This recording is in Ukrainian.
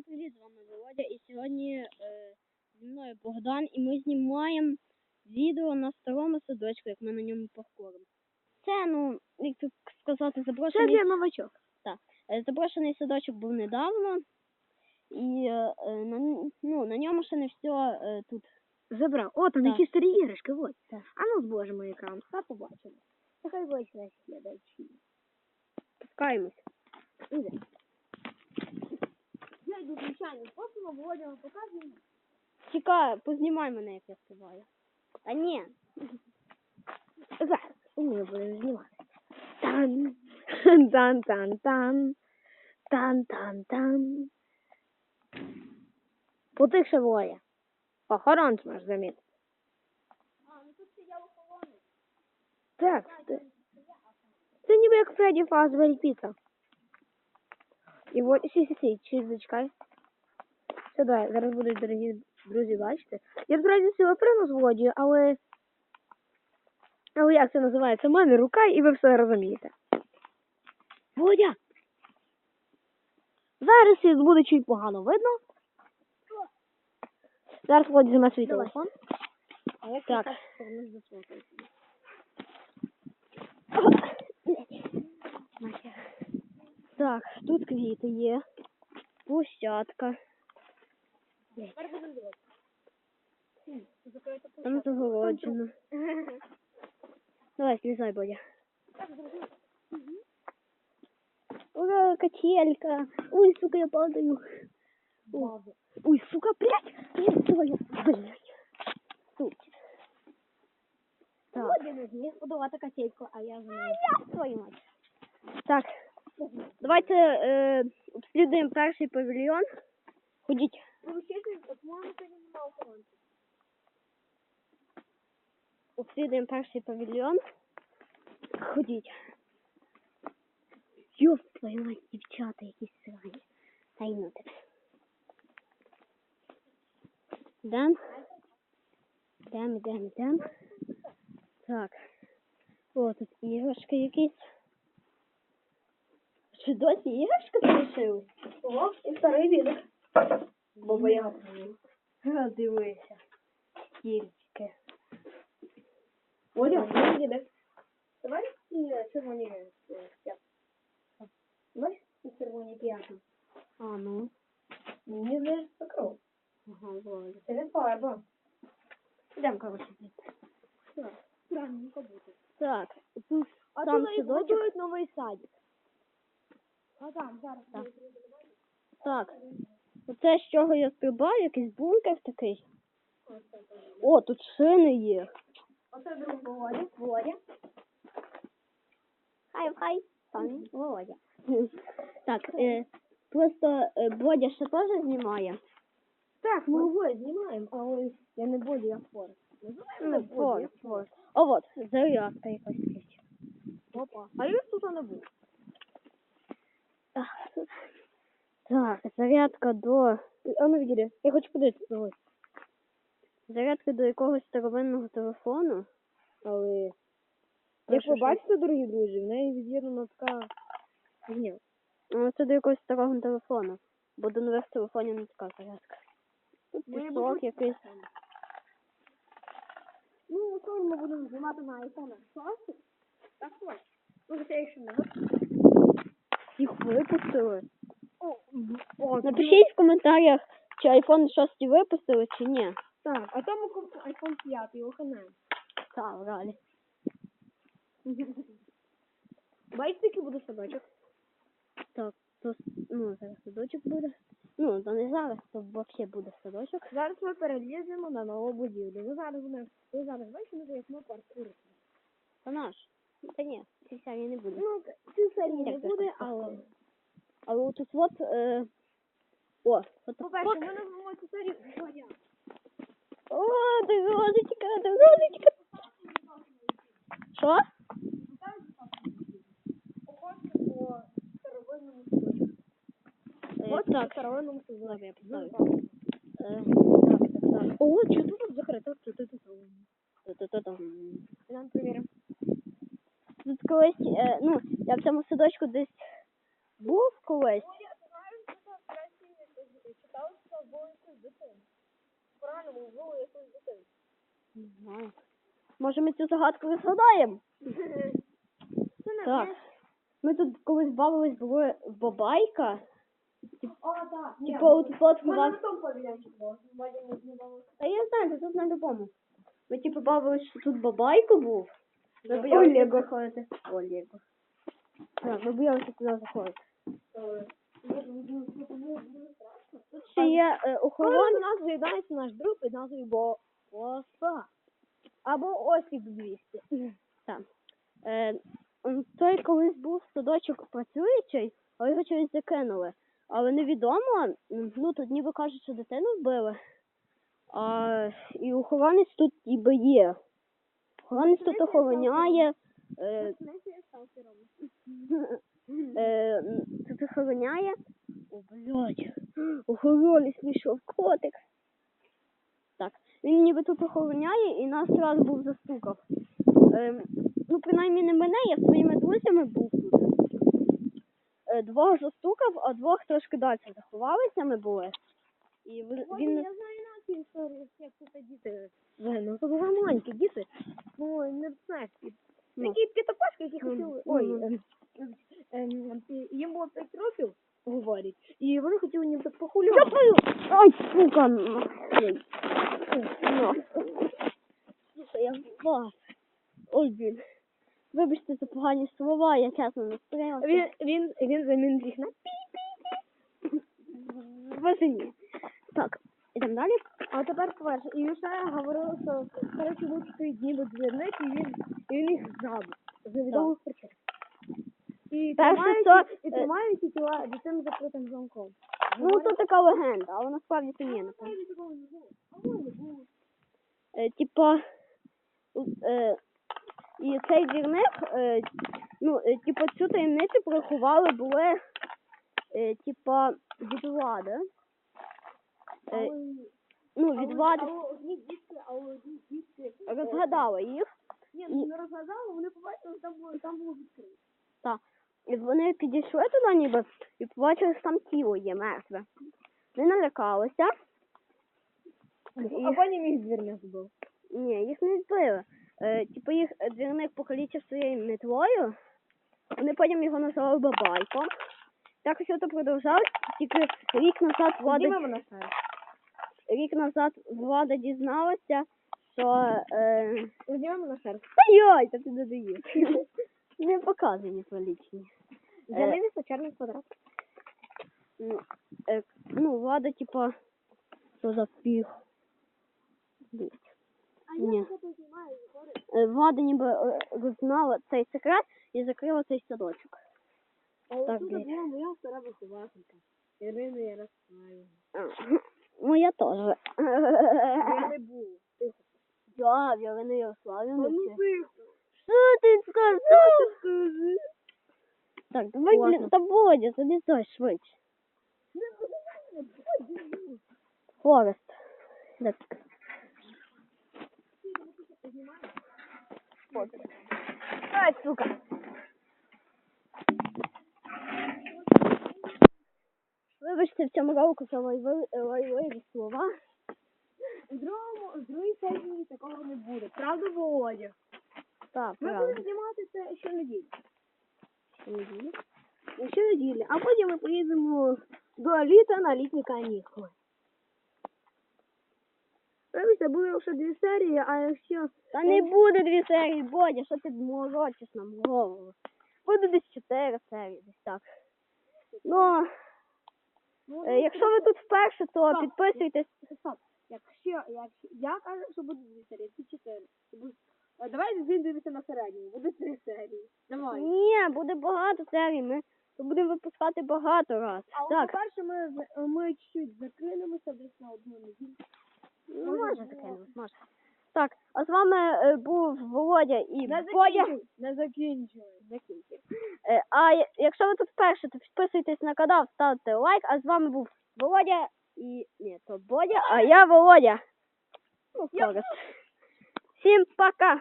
Всім привіт, з вами Володя. І сьогодні е, зі мною Богдан, і ми знімаємо відео на старому садочку, як ми на ньому паркуримо. Це, ну, як тут сказати, Це запрошений, для новачок. е, запрошений садочок був недавно. І е, е, на, ну, на ньому ще не все е, тут. Забрав. О, там Так. які старі іграшки, от. Так. А ну збожимо екран. Та побачимо. Нехай бачить слідачі. Пускаємось. Іде. Йду звичайним способом, Володя вам показує. Чекай, познімай мене, як я співаю. А ні. Зараз. І ми будемо знімати. Тан. Тан тан тан. Тан тан тан. Потихше воє. Охоронець наш замітив. А, ну тут. Так. Це, це ніби як Фредді Фазбері Піца. І от, сі, сі, сі, чи зачекай. Все, давай, зараз будуть, дорогі друзі, бачите. Я зразу сюди принос Володі, але... Але як це називається? У мене рука, і ви все розумієте. Володя! Зараз буде чуть погано видно. Зараз Володя зіме свій телефон. А як Так. так повернусь до свого телефону? Так, тут квіти є. Площадка. Там загороджено. Давай, слізай, Бодя. Ура, качелька. Ой, сука, я падаю. О, Ой, сука, блядь. Блядь, твоя. Блядь. Тут. Так. Володя не зміг подавати качельку, а я за нею. Твою мать. Так. Давайте е, обслідуємо перший павільйон. Ходіть. по-моєму, це немає охоронця. Обслідуємо перший павільйон. Ходіть. Йоп, твою мать, дівчата якісь срані. Та й ну тебе. Йдем. Йдем, йдем, йдем. Так. О, тут іграшки якісь. Чи досі іграшки залишились? О, і старий відок. Бо я Дивися. Тільки. Володя, старий відок. Давай і червоні п'ятки. Давай і червоні п'ятки. А, ну. Мені здається, кров. Ага, вроде. Це не фарба. Йдемо, коротше, звідти. Так, А Там садочок? новий садик. А там, зараз. Так. Так. Оце з чого я стрибаю, якийсь бункер такий. О, тут шини є. Оце друг Володя. Володя. Хай, хай. Там Володя. Так, е, просто е, Бодя ще теж знімає. Так, ми обоє знімаємо, але я не буду, я фор. Ну, вот, вот. О, вот, зарядка якась. Опа. А я тут не був. Так, зарядка до. А ну відійди, я хочу подивитися. Зарядка до якогось старовинного телефону. Але Як ви бачите, дорогі друзі, в неї від'єднана така фігня. Ну, це до якогось старого телефону. Бо до нових телефонів не така зарядка. Тут Ну, пісок якийсь. Ну, коли ми будемо знімати на iPhone 6, так ось. Може, це ще не Їх випустили. Напишіть в коментарях, чи iPhone 6 випустили, чи ні. Так, а купив iPhone 5, його хана. Так, реалі. Бачите, який буде собачок? Так, то ну, зараз садочок буде. Ну, то не зараз, то взагалі буде садочок. Зараз ми переліземо на нову будівлю. Ви зараз ви зараз бачите, як ми паркуримо. Та наш. Та ні, ці серії не буде. Ну, цю серію не буде, але... Але отут от, е... О, от По-перше, ми назвемо цю серію О, дорожечка, дорожечка. Що? Садочку. Е, От так, старовинному Ладно, я садочку. поставлю. Е, так, так, так. О, що тут закрито? Тут тут тут. Та-та-та-та. Нам перевіримо. Тут колись, е, ну, я в цьому садочку десь був колись. Не знаю. Може ми цю загадку розгадаємо? Так. Ми тут колись бавились, були в бабайка. О, так. Типу, от от у вас... тому павільйончик було. Вадя не знімав. Та я знаю, це тут на любому. Ми типу бавились, що тут бабайко був. Ми О, боялися Лего. Так, ми боялися туди заходити. Тут ще є е, охорона. до нас з'єднається наш друг під назвою Бо... Боса. Або Осіп 200. Так. Е, м, той колись був садочок працюючий, але його чогось закинули. Але невідомо, м, ну тут ніби кажуть, що дитину вбили. А, і охоронець тут ніби є. Охоронець тут охороняє. Е, е, тут охороняє. О, блядь. Охоронець вийшов котик. Так. Він ніби тут охороняє і нас раз був застукав. Ем, ну, принаймні не мене, я своїми друзями був тут. Е, двох застукав, а двох трошки далі заховалися ми були. І він... Я історії, як тут діти загинули. Це були маленькі діти. Ну, не знаєш, і Ну. такі п'ятикласки, які Ну, хотіли. ну, Ой, ну. ем, ем, ем, їм було 5 років, говорять, і вони хотіли ніби похулювати. Ай, сука! м. Ну. Слухай, я вас. Ой, блін. Вибачте за погані слова, я чесно не стримався. Він, він, він замінив їх на Возині. Так, ідемо далі. А тепер перше. І ще говорив, що коротше такий ніби двірник, і він, і він їх забив. З невідомих причин. І Перше, тримають, що, і е, тримають ті тіла дитини закритим замком. Ну, то така легенда, але насправді це ні, напевно. Е, типа, е, і цей двірник, е, ну, е, типа, цю таємницю приховали були, е, типа, від влади. Е, ну, від влади одні дітки, а одні дітки. розгадали їх, Ні, ну не розгадали, вони побачили, що там було, там було відкрито. та. І вони підійшли туди ніби і побачили, що там тіло є мертве. Вони налякалися. І- А потім їх двірник був. Ні, їх не збили. Е, типу їх двірник покалічив своєю метлою. Вони потім його називали бабайком. Так ось це продовжалось, тільки рік назад влада, Ходімо на сайт. Рік назад влада дізналася, що е, на сайт. та йой, та ти додаєш. Не показані пролічні. З'явився чорний квадрат. Ну, е, ну, влада, типа, що за піх. Ні. Е, Влада ніби е, знала цей секрет і закрила цей садочок. А Так, отут блядь. була моя стара вихователька. Ірина Ярославівна. А, Моя теж. Я не був. Я, Вірина Ярославівна. ну тихо. Що ти сказав? Скажи. Так, давай, Ладно. блін, та Бодя, залізай швидше. Форест. Так. Ай, сука. Вибачте, в цьому року це лайвливі слова. У другому, в другій серії такого не буде. Правда, Володя? Так, Ми правда. будемо знімати це щонеділі. Щонеділі. Щонеділі. А потім ми поїдемо до літа на літні канікули. Вибачте, були вже дві серії, а якщо Та не буде дві серії, Бодя, що ти морочиш нам голову. Буде десь чотири серії, десь так. Ну, Ну, е, якщо ви тут вперше, то підписуйтесь. Стоп. Якщо, я кажу, що буде дві серії, це чотири. Це буде- А Давайте зійдемося на середньому. Буде три серії. Давай. Ні, буде багато серій. Ми будемо випускати багато раз. А Так, по-перше, ми, ми чуть-чуть закинемося десь на одну неділю. ну, може, було. таке, може. Так, а з вами е, був Володя і Не Бодя. закінчуй. Не закінчуй. Е, А якщо ви тут вперше, то підписуйтесь на канал, ставте лайк. А з вами був Володя і. Ні, то Бодя, а я Володя. Ну. Всім пока!